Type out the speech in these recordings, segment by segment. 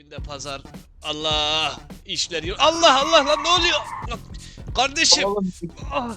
Bugün de pazar. Allah işler yok. Allah Allah lan ne oluyor? Kardeşim. Ah,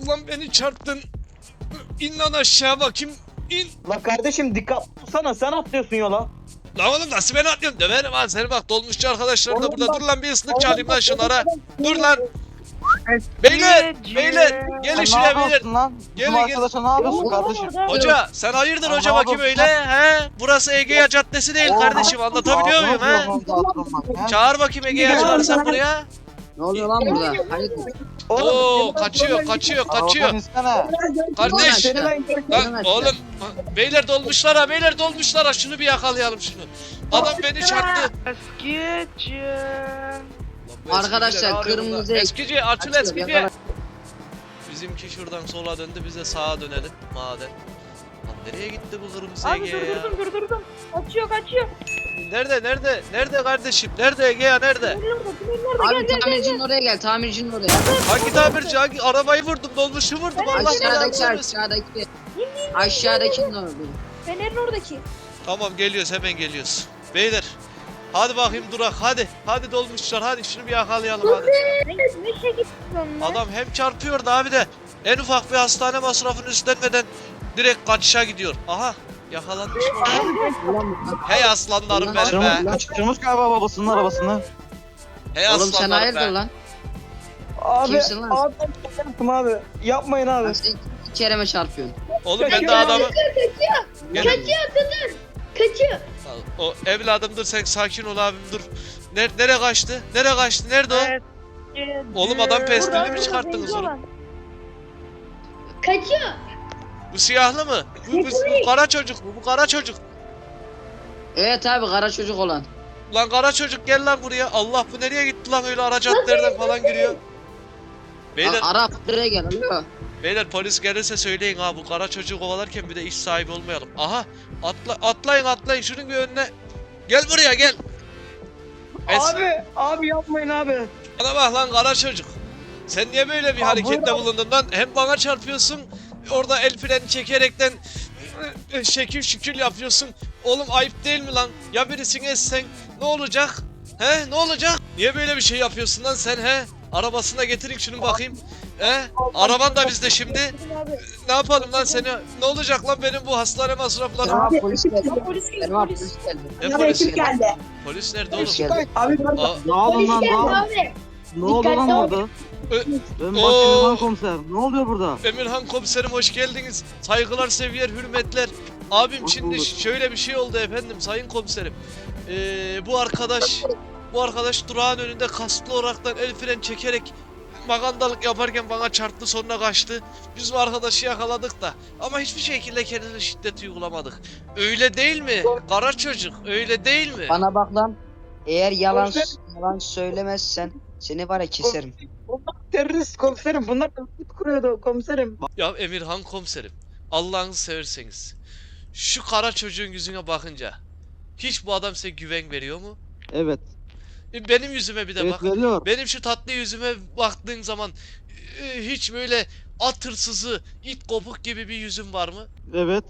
ulan beni çarptın. İn lan aşağı bakayım. İn. Lan kardeşim dikkat sana sen atlıyorsun yola. Lan oğlum nasıl beni atlıyorsun? Döverim ha seni bak dolmuşçu arkadaşlarım da burada. Dur lan bir ıslık çalayım lan şunlara. Dur lan. Beyler, beyler. Gelin şuraya beyler. Gelin, gelin. arkadaşa ne yapıyorsun kardeşim? Hoca sen hayırdır hoca bakayım öyle he? Burası Egea Caddesi değil kardeşim anlatabiliyor muyum he? Çağır bakayım Egea'yı çağırsan buraya. Ne oluyor lan burada? Hayırdır? Oo kaçıyor kaçıyor kaçıyor. Kardeş lan oğlum beyler dolmuşlar ha beyler dolmuşlar ha şunu bir yakalayalım şunu. Adam beni çarptı. Eskici. Arkadaşlar, kırmızı Eskici açıl Açılıyor, eskici. yakala. Bizimki şuradan sola döndü bize sağa dönelim maden. Lan nereye gitti bu kırmızı Abi Ege ya? durdurdum durdurdum. Kaçıyor kaçıyor. Nerede nerede? Nerede kardeşim? Nerede Egea nerede? Tünelin orada tünelin orada gel Abi gel. tamircinin oraya gel, tamircinin oraya. Hangi tabirci? Hangi arabayı vurdum? Dolmuşu vurdum. Allah belanı Aşağıdaki, vermesin. aşağıdaki. Aşağıdakinin orada. Fenerin oradaki. Tamam geliyoruz hemen geliyoruz. Beyler hadi bakayım durak hadi. Hadi dolmuşlar hadi şunu bir yakalayalım hadi. Adam hem çarpıyordu abi de en ufak bir hastane masrafını üstlenmeden direkt kaçışa gidiyor. Aha yakalanmış Hey aslanlarım benim be. Kaçırmış, galiba babasının arabasını. Hey Oğlum sen aslanlarım hayırdır be. lan? Abi, Kimsin lan? abi abi. Yapmayın abi. Sen Kerem'e çarpıyorsun. Oğlum ben de adamı... Gel. Kaçıyor. O evladım dur sen sakin ol abim dur. Ner nereye kaçtı? Nereye kaçtı? Nerede o? Eskici. Oğlum adam pestilini mi çıkarttınız onu? Kaçıyor. Bu siyahlı mı? Bu, bu, bu kara çocuk bu. Bu kara çocuk. Evet abi kara çocuk olan. Lan kara çocuk gel lan buraya. Allah bu nereye gitti lan öyle ara caddelerden falan giriyor. Beyler, Arap buraya gel. Alo. Beyler polis gelirse söyleyin ha bu kara çocuğu kovalarken bir de iş sahibi olmayalım. Aha atla, atlayın atlayın şunun bir önüne. Gel buraya gel. Es- Abi, abi yapmayın abi. Bana bak lan kara çocuk. Sen niye böyle bir Aa, harekette buyurun. bulundun lan? Hem bana çarpıyorsun orada el freni çekerekten e, şekil şükür yapıyorsun. Oğlum ayıp değil mi lan? Ya birisini essen ne olacak? He ne olacak? Niye böyle bir şey yapıyorsun lan sen he? Arabasına getirin şunu bakayım. He? Araban da bizde şimdi. Ne yapalım lan seni? Ne olacak lan benim bu hastane masraflarım? Polis geldi. Polis geliyor Kerem abi polis. polis geldi. Ne polisi? geldi. Polis nerede oğlum? Polis geldi. Abi ne oldu Polis lan? geldi Ne, abi. ne oldu lan Oo. başkanım komiser. Ne oluyor burada? Emirhan komiserim hoş geldiniz. Saygılar, sevgiler, hürmetler. Abim şimdi şöyle bir şey oldu efendim sayın komiserim. Ee, bu arkadaş bu arkadaş durağın önünde kasıtlı olaraktan el fren çekerek magandalık yaparken bana çarptı sonra kaçtı. Biz bu arkadaşı yakaladık da ama hiçbir şekilde kendine şiddet uygulamadık. Öyle değil mi? Kara çocuk öyle değil mi? Bana bak lan. Eğer yalan yalan söylemezsen seni var ya keserim. Bunlar terörist komiserim. Bunlar terörist kuruyordu komiserim. Ya Emirhan komiserim Allah'ınızı severseniz şu kara çocuğun yüzüne bakınca hiç bu adam size güven veriyor mu? Evet. Benim yüzüme bir de Evet bak. veriyor. Benim şu tatlı yüzüme baktığın zaman e, hiç böyle at hırsızı, it kopuk gibi bir yüzüm var mı? Evet.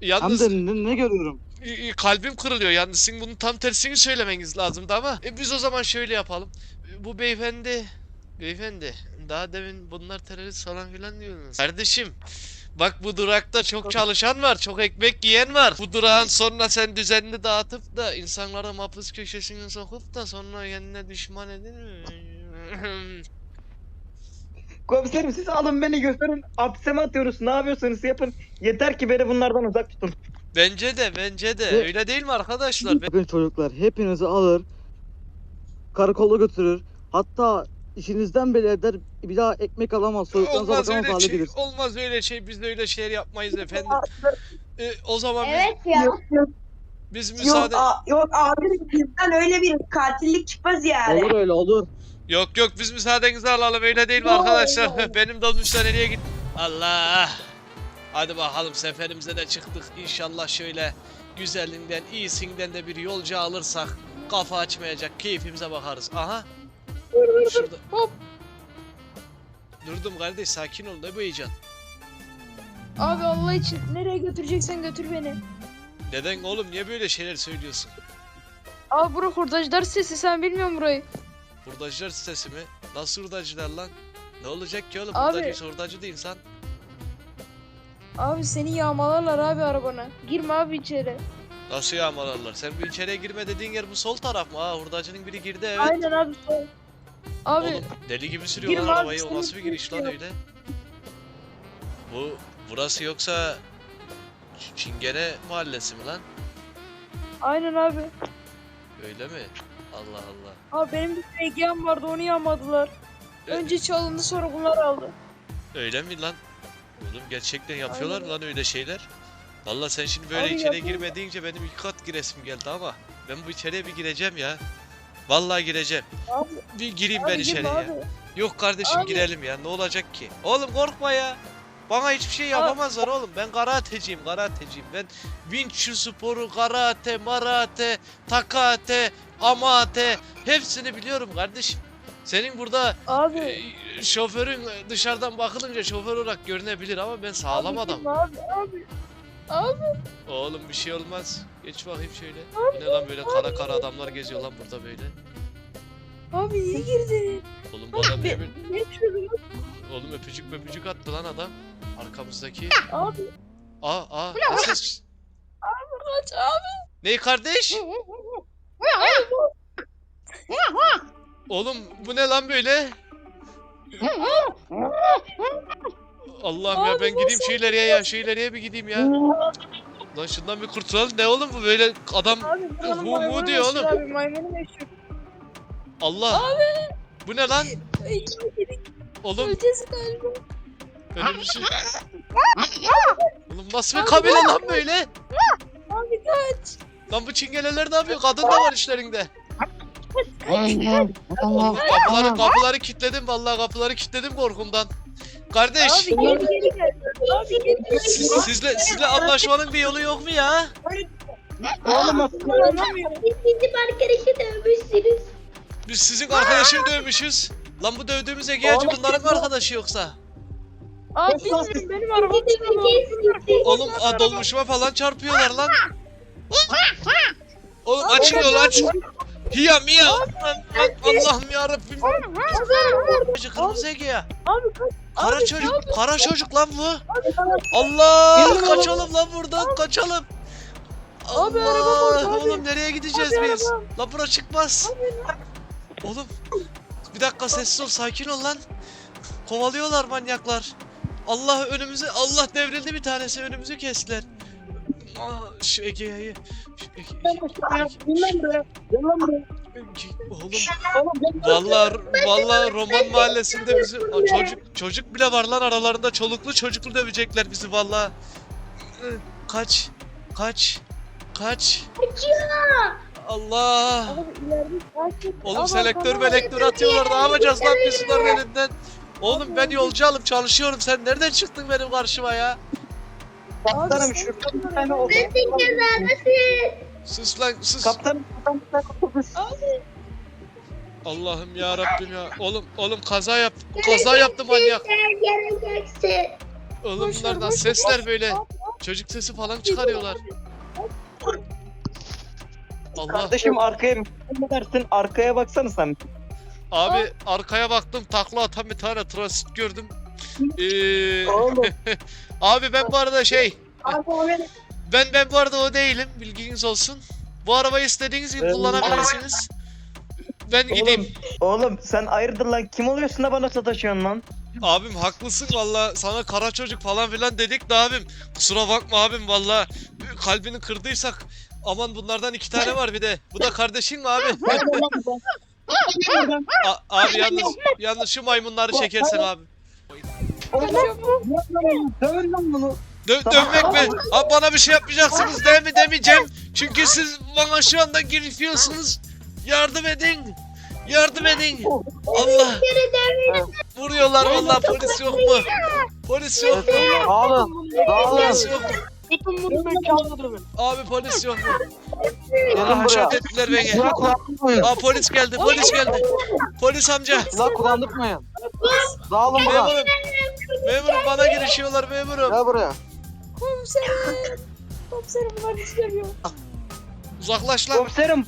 Yalnız Hem de ne, ne görüyorum? e, e, kalbim kırılıyor yalnız sizin bunun tam tersini söylemeniz lazımdı ama e, biz o zaman şöyle yapalım. E, Bu beyefendi, beyefendi daha demin bunlar terörist falan filan diyordunuz. Kardeşim bak bu durakta çok çalışan var, çok ekmek yiyen var. Bu durağın sonra sen düzenli dağıtıp da insanlara mapus köşesine sokup da sonra kendine düşman edin mi? Komiserim siz alın beni götürün. Hapse mi atıyoruz? Ne yapıyorsunuz yapın. Yeter ki beni bunlardan uzak tutun. Bence de, bence de. Ve- Öyle değil mi arkadaşlar? Bakın çocuklar hepinizi alır, karakola götürür. Hatta işinizden bile eder bir daha ekmek alamaz, soyuklarınıza Olmaz öyle hale şey, gelir. olmaz öyle şey. Biz de öyle şeyler yapmayız efendim. E, o zaman biz, Evet ya. biz Yok, müsaade... a- yok abi bizden öyle bir katillik çıkmaz yani. Olur öyle olur. Yok yok biz müsaadenizi alalım öyle değil mi arkadaşlar? Benim dolmuşlar nereye gitti? Allah! Hadi bakalım seferimize de çıktık. İnşallah şöyle güzelinden, iyisinden de bir yolcu alırsak kafa açmayacak, keyfimize bakarız. Aha! Şurada. Hop! Durdum kardeş sakin ol ne bu heyecan? Abi Allah için nereye götüreceksen götür beni. Neden oğlum niye böyle şeyler söylüyorsun? Abi bura hurdacılar sesi sen bilmiyorsun burayı. Hurdacılar sitesi mi? Nasıl hurdacılar lan? Ne olacak ki oğlum? Abi- Hurdacı hurdacı değil insan. Abi seni yağmalarlar abi arabana. Girme abi içeri. Nasıl yağmalarlar? Sen bu içeriye girme dediğin yer bu sol taraf mı? Ha hurdacının biri girdi evet. Aynen abi sol. Abi Oğlum deli gibi sürüyor girme lan abi, arabayı. O nasıl bir giriş lan öyle? Bu burası yoksa Ç- Çingene mahallesi mi lan? aynen abi. Öyle mi? Allah Allah. Abi benim bir FG'm vardı onu yağmadılar. E- Önce çalındı sonra bunlar aldı. Öyle mi lan? Oğlum gerçekten yapıyorlar mı Aynen. lan öyle şeyler? Valla sen şimdi böyle Abi içeriye yapıyor. girme deyince benim ilk kat giresim geldi ama ben bu içeriye bir gireceğim ya. Vallahi gireceğim. Abi, Bir gireyim ben abi içeriye ya. abi. Yok kardeşim Abi. girelim ya ne olacak ki? Oğlum korkma ya. Bana hiçbir şey yapamazlar oğlum. Ben karateciyim, karateciyim. Ben Vinci sporu, karate, marate, takate, amate hepsini biliyorum kardeşim. Senin burada Abi. e, şoförün dışarıdan bakılınca şoför olarak görünebilir ama ben sağlam abi, adam. girme Abi abi. Abi. Oğlum bir şey olmaz. Geç bakayım şöyle. Bu ne lan böyle kara kara adamlar geziyor lan burada böyle. Abi niye girdin? Oğlum bu ne çözüm? Oğlum öpücük öpücük attı lan adam. Arkamızdaki. Abi Aa aa ne ses? kaç abi. Ney kardeş? Oğlum bu ne lan böyle? Allah'ım ya Abi ben gideyim şu ileriye ya şu ileriye bir gideyim ya. Lan şundan bir kurtulalım. Ne oğlum bu böyle adam Abi buranın Hu hu diyor meşhur oğlum. Abi maymunu meşhur. Allah. Bu ne lan? Oğlum Öleceğiz galiba. önümüzü. Oğlum nasıl bir Abi kabile lan böyle? Abi kaç. Lan bu çingeleler ne yapıyor? Kadın da var işlerinde. Oğlum kapıları kapıları kilitledim vallahi kapıları kilitledim korkumdan. Kardeş Abi geri geri gel. Abi geri geri siz, sizle sizle anlaşmanın bir yolu yok mu ya? Oğlum gel. Anlamıyorum. Siz bizim arkadaşı dövmüşsünüz. Biz sizin arkadaşı dövmüşüz. Lan bu dövdüğümüz Ege Hacı bunların mı arkadaşı yoksa? Abi bilmiyorum benim arabam çalıyor. Oğlum a, dolmuşuma falan çarpıyorlar lan. Oğlum açın yolu aç. Hiya miya. Allah'ım ya Rabbim. Hacı kırmızı Ege ya. Abi kaç. Kara Abi, çocuk, abi. kara çocuk lan bu. Allah, kaçalım lan buradan, kaçalım. Abi, araba abi. oğlum nereye gideceğiz Abi, biz? araba. Lan bura çıkmaz. Oğlum, bir dakika sessiz ol, sakin ol lan. Kovalıyorlar manyaklar. Allah önümüze, Allah devrildi bir tanesi, önümüzü kestiler. Aa, şu Ege'yi, şu Ege, Oğlum Vallahi vallahi Roman mahallesinde bizi Aa, çocuk çocuk bile var lan aralarında çoluklu çocuklu dövecekler bizi vallahi. Kaç kaç kaç. Allah. Abi ileride kaç. Oğlum selektör melektör atıyorlar ne yapacağız lan biz bunların elinden. Oğlum ben yolcu alıp çalışıyorum sen nereden çıktın benim karşıma ya? kaptanım Abi, şurada sen- Sus lan sus. Tane otobüs. Allah'ım ya Rabbim ya. Oğlum oğlum kaza yap. Kaza yaptı manyak. Geleceksin. Oğlum Boş ver, bunlardan sesler böyle. Abi, Çocuk sesi falan çıkarıyorlar. Allah. Kardeşim arkaya ne dersin? Arkaya baksana sen. Abi arkaya baktım takla atan bir tane transit gördüm. Ee, Oğlum. abi ben bu arada şey ben ben bu arada o değilim bilginiz olsun. Bu arabayı istediğiniz gibi Ben- kullanabilirsiniz. Ben gideyim. Oğlum sen hayırdır lan kim oluyorsun da bana sataşıyorsun lan? Abim haklısın valla sana kara çocuk falan filan dedik de abim. Kusura bakma abim valla kalbini kırdıysak. Aman bunlardan iki tane var bir de. Bu da kardeşin mi abi? A- abi yalnız yalnız şu maymunları çekersen abi. Dövün lan bunu. Dö- dövmek mi? Abi bana bir şey yapmayacaksınız değil mi demeyeceğim. Çünkü siz bana şu anda girişiyorsunuz. Yardım edin. Yardım edin. Allah. Vuruyorlar vallahi polis yok mu? Polis yok mu? Dağılın. Dağılın. Polis yok mu? Abi polis yok mu? Buraya. haşat ettiler beni. Aa polis geldi, polis geldi. Polis amca. Silah kullandırmayın. Dağılın buradan. Memurum. Memurum bana girişiyorlar memurum. Gel buraya. Komiserim. Komiserim bunlar istemiyor. Uzaklaş lan. Komiserim.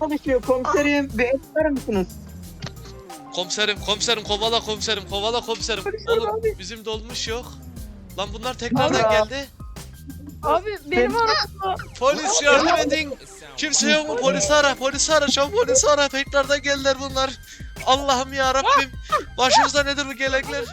çalışıyor komiserim. Bir el verir misiniz? Komiserim komiserim kovala komiserim kovala komiserim. Oğlum bizim dolmuş yok. Lan bunlar tekrardan Aa. geldi. Abi benim arabamda. Polis yardım edin. Kimse yok mu? Polisi ara, polisi ara, çabuk polisi ara. Tekrardan geldiler bunlar. Allah'ım ya Rabbim. Başımıza nedir bu gelekler?